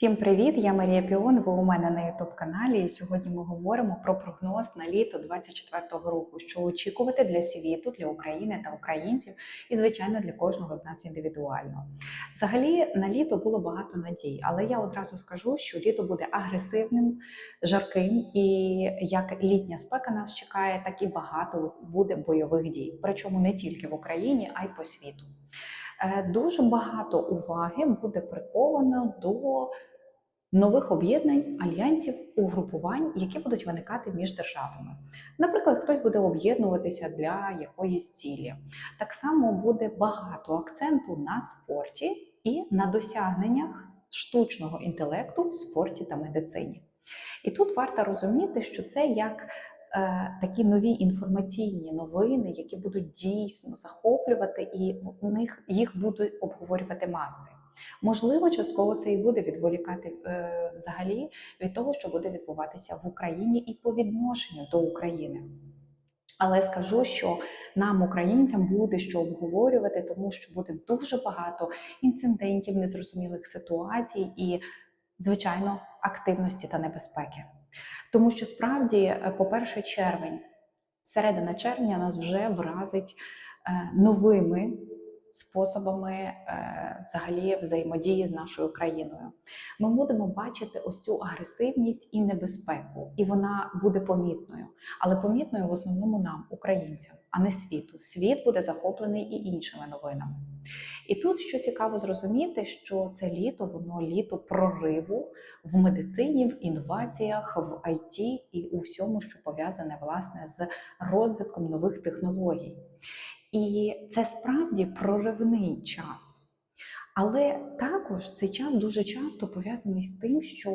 Всім привіт! Я Марія Піон. Ви у мене на youtube каналі. І сьогодні ми говоримо про прогноз на літо 24-го року, що очікувати для світу, для України та українців, і звичайно для кожного з нас індивідуально. Взагалі на літо було багато надій, але я одразу скажу, що літо буде агресивним, жарким, і як літня спека нас чекає, так і багато буде бойових дій. Причому не тільки в Україні, а й по світу. Е, Дуже багато уваги буде приковано до нових об'єднань, альянсів, угрупувань, які будуть виникати між державами. Наприклад, хтось буде об'єднуватися для якоїсь цілі. Так само буде багато акценту на спорті і на досягненнях штучного інтелекту в спорті та медицині. І тут варто розуміти, що це як е, такі нові інформаційні новини, які будуть дійсно захоплювати, і у них їх будуть обговорювати маси. Можливо, частково це і буде відволікати е, взагалі від того, що буде відбуватися в Україні і по відношенню до України. Але скажу, що нам, українцям, буде що обговорювати, тому що буде дуже багато інцидентів, незрозумілих ситуацій і, звичайно, активності та небезпеки. Тому що справді, е, по перше, червень, середина червня нас вже вразить е, новими способами е, взагалі взаємодії з нашою країною. Ми будемо бачити ось цю агресивність і небезпеку, і вона буде помітною, але помітною в основному нам, українцям, а не світу. Світ буде захоплений і іншими новинами. І тут що цікаво зрозуміти, що це літо, воно літо прориву в медицині, в інноваціях, в IT і у всьому, що пов'язане власне з розвитком нових технологій. І це справді проривний час. Але також цей час дуже часто пов'язаний з тим, що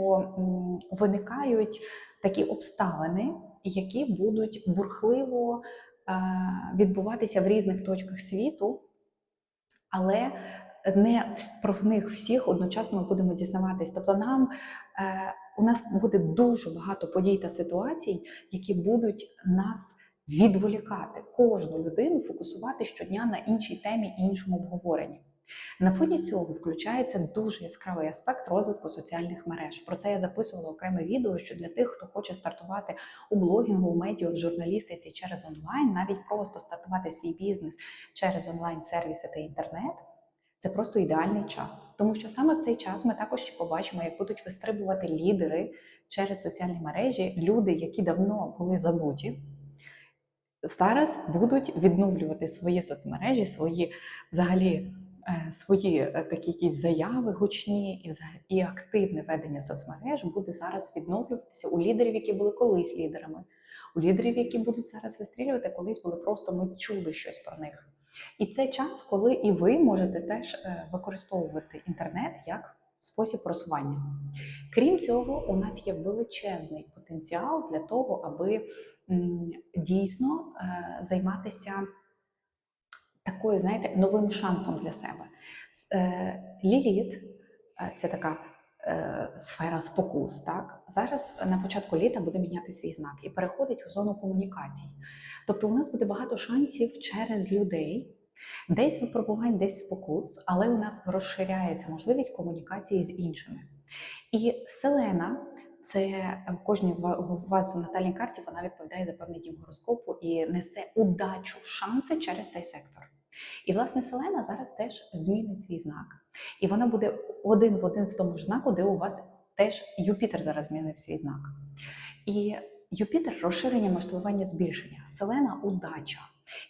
виникають такі обставини, які будуть бурхливо е, відбуватися в різних точках світу, але не про них всіх одночасно ми будемо дізнаватись. Тобто, нам е, у нас буде дуже багато подій та ситуацій, які будуть нас відволікати кожну людину, фокусувати щодня на іншій темі іншому обговоренні. На фоні цього включається дуже яскравий аспект розвитку соціальних мереж. Про це я записувала окреме відео. Що для тих, хто хоче стартувати у блогінгу, у медіа, в журналістиці через онлайн, навіть просто стартувати свій бізнес через онлайн-сервіси та інтернет. Це просто ідеальний час, тому що саме в цей час ми також ще побачимо, як будуть вистрибувати лідери через соціальні мережі, люди, які давно були забуті, зараз будуть відновлювати свої соцмережі, свої взагалі е, свої е, такі якісь заяви гучні і і активне ведення соцмереж буде зараз відновлюватися у лідерів, які були колись лідерами, у лідерів, які будуть зараз вистрілювати, колись були просто ми чули щось про них. І це час, коли і ви можете теж е, використовувати інтернет як спосіб просування. Крім цього, у нас є величезний потенціал для того, аби дійсно е, займатися такою, знаєте, новим шансом для себе. Е, Ліліт е, це така сфера спокус. Так зараз на початку літа буде міняти свій знак і переходить у зону комунікацій. Тобто, у нас буде багато шансів через людей. Десь випробувань, десь спокус, але у нас розширяється можливість комунікації з іншими. І селена це в кожній у вас в натальній карті вона відповідає за певний дім гороскопу і несе удачу, шанси через цей сектор. І власне селена зараз теж змінить свій знак. І вона буде один в один в тому ж знаку, де у вас теж Юпітер зараз змінив свій знак. І Юпітер розширення, масштабування, збільшення, селена удача.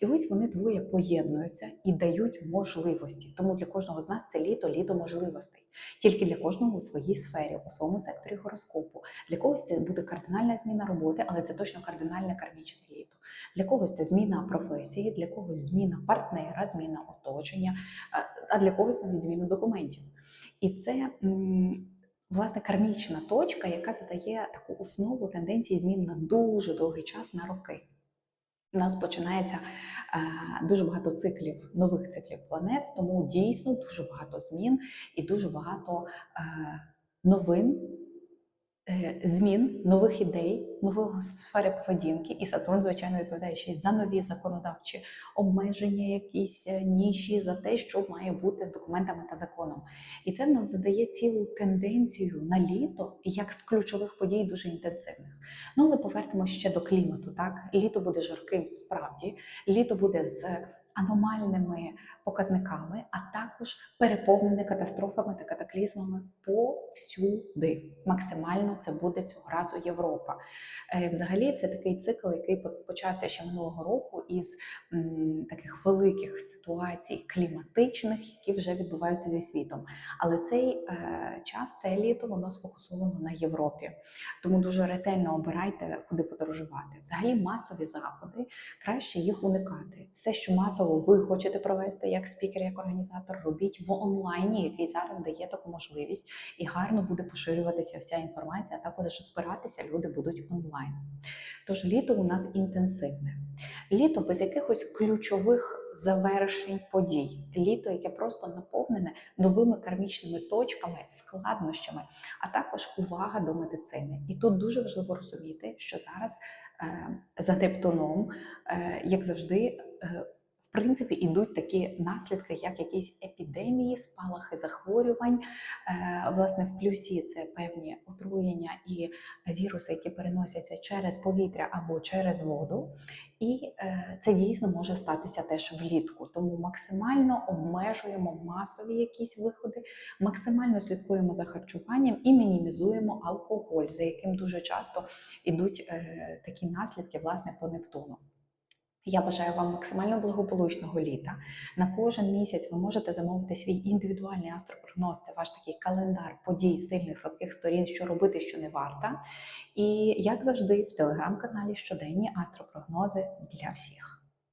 І ось вони двоє поєднуються і дають можливості. Тому для кожного з нас це літо, літо можливостей. Тільки для кожного у своїй сфері, у своєму секторі гороскопу. Для когось це буде кардинальна зміна роботи, але це точно кардинальне кармічне літо. Для когось це зміна професії, для когось зміна партнера, зміна оточення, а- для когось навіть зміна документів. І це. Власне, кармічна точка, яка задає таку основу тенденції змін на дуже довгий час на роки. У нас починається е, дуже багато циклів, нових циклів планет, тому дійсно дуже багато змін і дуже багато е, новин змін, нових ідей, нової сфери поведінки, і Сатурн, звичайно, відповідає ще й за нові законодавчі обмеження, якісь е, ніші, за те, що має бути з документами та законом. І це в нас задає цілу тенденцію на літо, як з ключових подій дуже інтенсивних. Ну але повернемося ще до клімату. Так, літо буде жарким, справді, літо буде з аномальними показниками, а також переповнене катастрофами та катаклізмами повсюди. Максимально це буде цього разу Європа. Е, Взагалі, це такий цикл, який почався ще минулого року із таких великих ситуацій кліматичних, які вже відбуваються зі світом. Але цей е, час, це літо, воно сфокусовано на Європі. Тому дуже ретельно обирайте, куди подорожувати. Взагалі, масові заходи краще їх уникати. Все, що масово ви хочете провести як спікер, як організатор, робіть в онлайні, який зараз дає таку можливість, і гарно буде поширюватися вся інформація. Також збиратися люди будуть онлайн. Тож літо у нас інтенсивне. Літо без якихось ключових завершень подій. Літо, яке просто наповнене новими кармічними точками, складнощами, а також увага до медицини. І тут дуже важливо розуміти, що зараз е, за Нептуном, е, як завжди, е, принципі, ідуть такі наслідки, як якісь епідемії, спалахи захворювань. Е, Власне, в плюсі це певні отруєння і віруси, які переносяться через повітря або через воду. І е, це дійсно може статися теж влітку. Тому максимально обмежуємо масові якісь виходи, максимально слідкуємо за харчуванням і мінімізуємо алкоголь, за яким дуже часто йдуть е, такі наслідки власне по Нептуну. Я бажаю вам максимально благополучного літа. На кожен місяць ви можете замовити свій індивідуальний астропрогноз. Це ваш такий календар подій, сильних слабких сторін, що робити, що не варта. І як завжди, в телеграм-каналі щоденні астропрогнози для всіх.